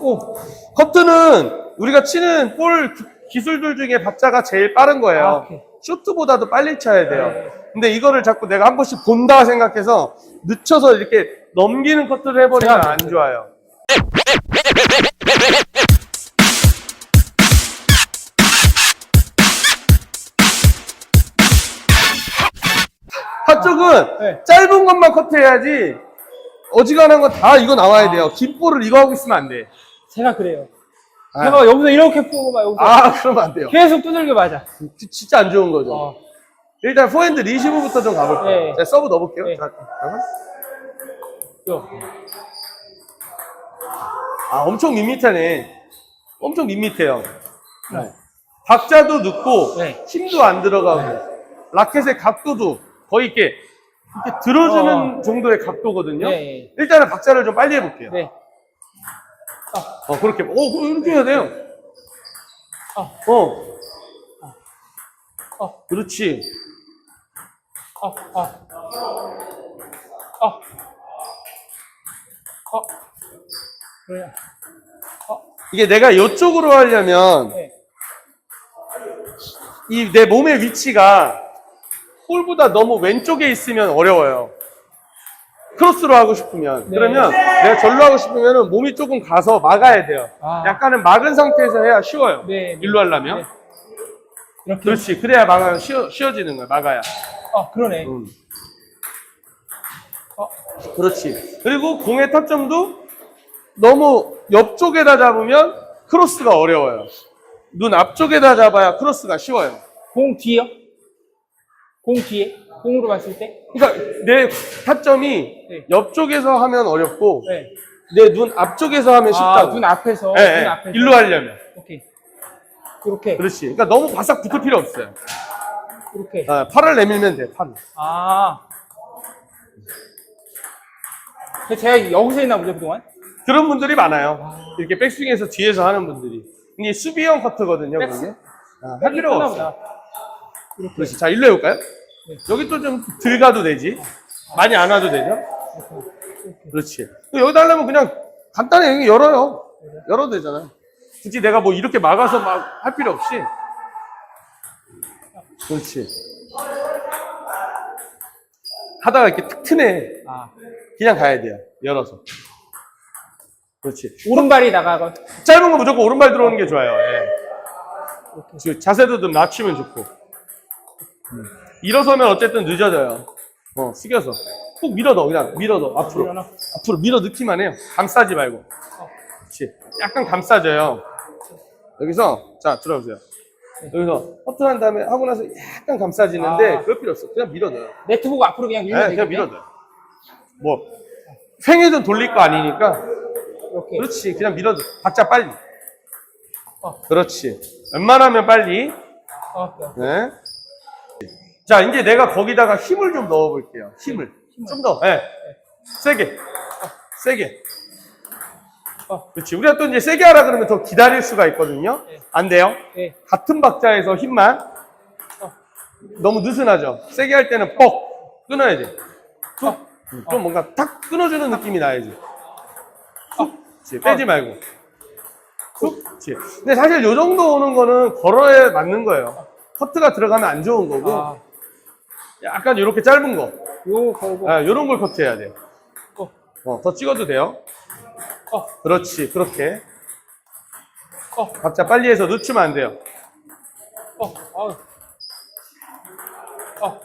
오, 커트는 우리가 치는 볼 기- 기술들 중에 박자가 제일 빠른 거예요. 아, 오케이. 쇼트보다도 빨리 쳐야 돼요. 네. 근데 이거를 자꾸 내가 한 번씩 본다 생각해서 늦춰서 이렇게 넘기는 커트를 해버리면 안 좋아요. 한쪽은 네. 짧은 것만 커트해야지 어지간한 건 다 이거 나와야 돼요. 긴 볼을 이거 하고 있으면 안 돼. 제가 그래요. 아. 제가 여기서 이렇게 pu고 막 여기서 아, 그러면 안 돼요. 계속 두들겨 맞아. 지- 진짜 안 좋은 거죠. 어, 일단 포핸드 리시브부터 좀 가볼게요. 네. 제가 서브 넣어볼게요. 네. 자, 잠깐만. 요. 아, 엄청 밋밋하네. 엄청 밋밋해요. 네. 박자도 늦고, 네. 힘도 안 들어가고, 라켓의 각도도 거의 이렇게, 이렇게 들어주는 정도의 각도거든요. 네. 일단은 박자를 좀 빨리 해볼게요. 네. 어, 그렇게. 어, 이렇게 해야 돼요. 어. 어. 어. 그렇지. 어, 어. 어. 어. 그래. 어, 이게 내가 이쪽으로 하려면, 네. 이내 몸의 위치가 볼보다 너무 왼쪽에 있으면 어려워요. 크로스로 하고 싶으면. 네. 그러면 내가 절로 하고 싶으면 몸이 조금 가서 막아야 돼요. 아. 약간은 막은 상태에서 해야 쉬워요. 네, 네. 일로 하려면. 네. 이렇게. 그렇지. 그래야 막아야 쉬워, 쉬워지는 거야. 막아야. 어, 그러네. 음. 어, 그렇지. 그리고 공의 타점도 너무 옆쪽에다 잡으면 크로스가 어려워요. 눈 앞쪽에다 잡아야 크로스가 쉬워요. 공 뒤에요? 공 뒤에? 공으로 봤을 때? 그러니까 내 타점이 네. 옆쪽에서 하면 어렵고 네. 내 눈 앞쪽에서 하면 쉽다고. 아, 눈 앞에서. 예, 눈 예. 앞에서. 일로 하려면. 오케이. 이렇게. 그렇지. 그러니까 너무 바싹 붙을 필요 없어요. 이렇게. 아, 팔을 내밀면 돼. 팔. 아. 근데 제가 여기서 했나 보죠, 그동안? 그런 분들이 많아요. 이렇게 백스윙에서 뒤에서 하는 분들이. 이게 수비형 커트거든요. 백스- 그게. 아, 할 필요가 했나 없어 요. 보다. 그렇지. 자, 일로 해볼까요? 여기 또 좀 들 가도 되지. 많이 안 와도 되죠? 그렇지. 또 여기다 하려면 그냥 간단히 여기 열어요. 열어도 되잖아요. 굳이 내가 뭐 이렇게 막아서 막 할 필요 없이. 그렇지. 하다가 이렇게 탁 트네. 아. 그냥 가야 돼요. 열어서. 그렇지. 오른발이 나가고. 짧은 거 무조건 오른발 들어오는 게 좋아요. 예. 그 자세도 좀 낮추면 좋고. 음. 일어서면 어쨌든 늦어져요. 어, 숙여서. 푹 밀어 넣어, 그냥 밀어 넣어. 앞으로. 앞으로 밀어 넣기만 해요. 감싸지 말고. 그렇지. 약간 감싸져요. 여기서, 자, 들어보세요. 여기서 커트한 다음에 하고 나서 약간 감싸지는데 아. 그럴 필요 없어. 그냥 밀어 넣어요. 네트 보고 앞으로 그냥 밀면 네, 되겠네. 그냥 밀어 넣어요. 뭐, 횡해도 돌릴 거 아니니까 이렇게. 그렇지. 그냥 밀어 넣어. 박자 빨리. 어. 그렇지. 웬만하면 빨리. 어, 네. 네. 자, 이제 내가 거기다가 힘을 좀 넣어 볼게요. 힘을. 좀 더. 네. 세게. 세게. 어. 그렇지. 우리가 또 이제 세게 하라 그러면 더 기다릴 수가 있거든요. 네. 안 돼요. 네. 같은 박자에서 힘만. 어. 너무 느슨하죠. 세게 할 때는 뻑 끊어야지. 툭. 음, 좀 뭔가 탁 끊어주는 느낌이 나야지. 툭. 빼지 말고. 툭. 그렇지. 근데 사실 요 정도 오는 거는 걸어야 맞는 거예요. 커트가 들어가면 안 좋은 거고. 아, 약간 이렇게 짧은 거. 요 걸고. 아, 요런 걸 커트해야 돼요. 어, 어, 더 찍어도 돼요. 어, 그렇지. 그렇게. 어, 박자 빨리 해서 늦추면 안 돼요. 어, 어. 어.